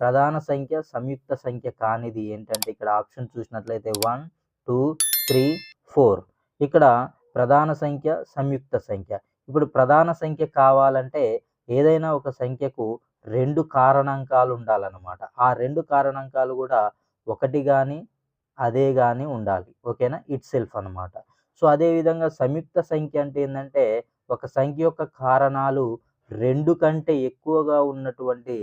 ప్రధాన సంఖ్య సంయుక్త సంఖ్య కానిది ఏంటంటే ఇక్కడ ఆప్షన్ చూసినట్లయితే వన్ టూ త్రీ ఫోర్. ఇక్కడ ప్రధాన సంఖ్య సంయుక్త సంఖ్య. ఇప్పుడు ప్రధాన సంఖ్య కావాలంటే ఏదైనా ఒక సంఖ్యకు రెండు కారణాంకాలు ఉండాలన్నమాట. ఆ రెండు కారణాంకాలు కూడా ఒకటి కానీ అదే కానీ ఉండాలి. ఓకేనా? ఇట్ సెల్ఫ్ అనమాట సో అదేవిధంగా సంయుక్త సంఖ్య అంటే ఏంటంటే ఒక సంఖ్య యొక్క కారణాలు రెండు కంటే ఎక్కువగా ఉన్నటువంటి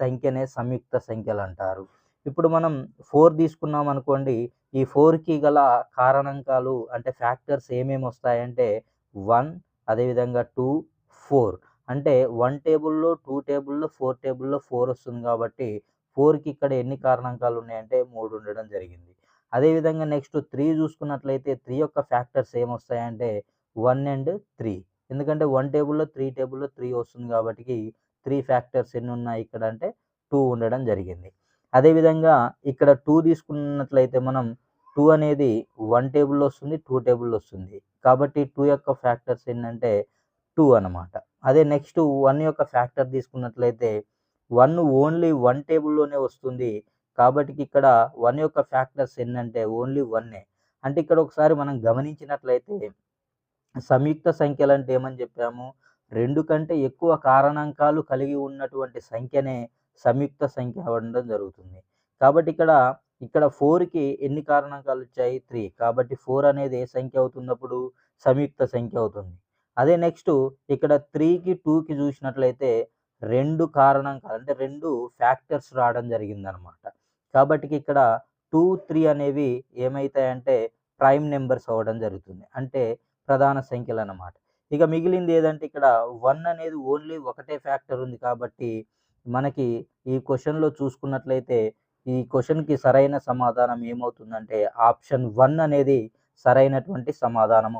సంఖ్యనే సంయుక్త సంఖ్యలు అంటారు ఇప్పుడు మనం ఫోర్ తీసుకున్నాం అనుకోండి ఈ ఫోర్కి గల కారణాంకాలు అంటే ఫ్యాక్టర్స్ ఏమేమి వస్తాయంటే వన్ అదేవిధంగా టూ ఫోర్. అంటే వన్ టేబుల్లో టూ టేబుల్లో ఫోర్ టేబుల్లో ఫోర్ వస్తుంది కాబట్టి ఫోర్కి ఇక్కడ ఎన్ని కారణాంకాలు ఉన్నాయంటే మూడు ఉండడం జరిగింది. అదేవిధంగా నెక్స్ట్ త్రీ చూసుకున్నట్లయితే త్రీ యొక్క ఫ్యాక్టర్స్ ఏమొస్తాయంటే వన్ అండ్ త్రీ. ఎందుకంటే వన్ టేబుల్లో త్రీ టేబుల్లో త్రీ వస్తుంది కాబట్టి త్రీ ఫ్యాక్టర్స్ ఎన్ని ఉన్నాయి ఇక్కడ అంటే టూ ఉండడం జరిగింది. అదేవిధంగా ఇక్కడ టూ తీసుకున్నట్లయితే మనం టూ అనేది వన్ టేబుల్లో వస్తుంది టూ టేబుల్లో వస్తుంది. కాబట్టి టూ యొక్క ఫ్యాక్టర్స్ ఏంటంటే టూ అనమాట అదే నెక్స్ట్ వన్ యొక్క ఫ్యాక్టర్ తీసుకున్నట్లయితే వన్ ఓన్లీ వన్ టేబుల్లోనే వస్తుంది. కాబట్టి ఇక్కడ వన్ యొక్క ఫ్యాక్టర్స్ ఏంటంటే ఓన్లీ వన్నే. అంటే ఇక్కడ ఒకసారి మనం గమనించినట్లయితే సంయుక్త సంఖ్యలు అంటే ఏమని చెప్పాము? రెండు కంటే ఎక్కువ కారణాంకాలు కలిగి ఉన్నటువంటి సంఖ్యనే సంయుక్త సంఖ్య ఉండడం జరుగుతుంది. కాబట్టి ఇక్కడ ఇక్కడ ఫోర్కి ఎన్ని కారణాంకాలు వచ్చాయి? త్రీ. కాబట్టి ఫోర్ అనేది ఏ సంఖ్య అవుతున్నప్పుడు? సంయుక్త సంఖ్య అవుతుంది. అదే నెక్స్ట్ ఇక్కడ త్రీకి టూకి చూసినట్లయితే రెండు కారణాంకాలు అంటే రెండు ఫ్యాక్టర్స్ రావడం జరిగిందనమాట. కాబట్టి ఇక్కడ టూ త్రీ అనేవి ఏమవుతాయంటే ప్రైమ్ నెంబర్స్ అవ్వడం జరుగుతుంది. అంటే ప్రధాన సంఖ్యలు అన్నమాట ఇక మిగిలింది ఏదంటే ఇక్కడ వన్ అనేది ఓన్లీ ఒకటే ఫ్యాక్టర్ ఉంది కాబట్టి మనకి ఈ క్వశ్చన్లో చూసుకున్నట్లయితే ఈ క్వశ్చన్కి సరైన సమాధానం ఏమవుతుందంటే ఆప్షన్ వన్ అనేది సరైనటువంటి సమాధానం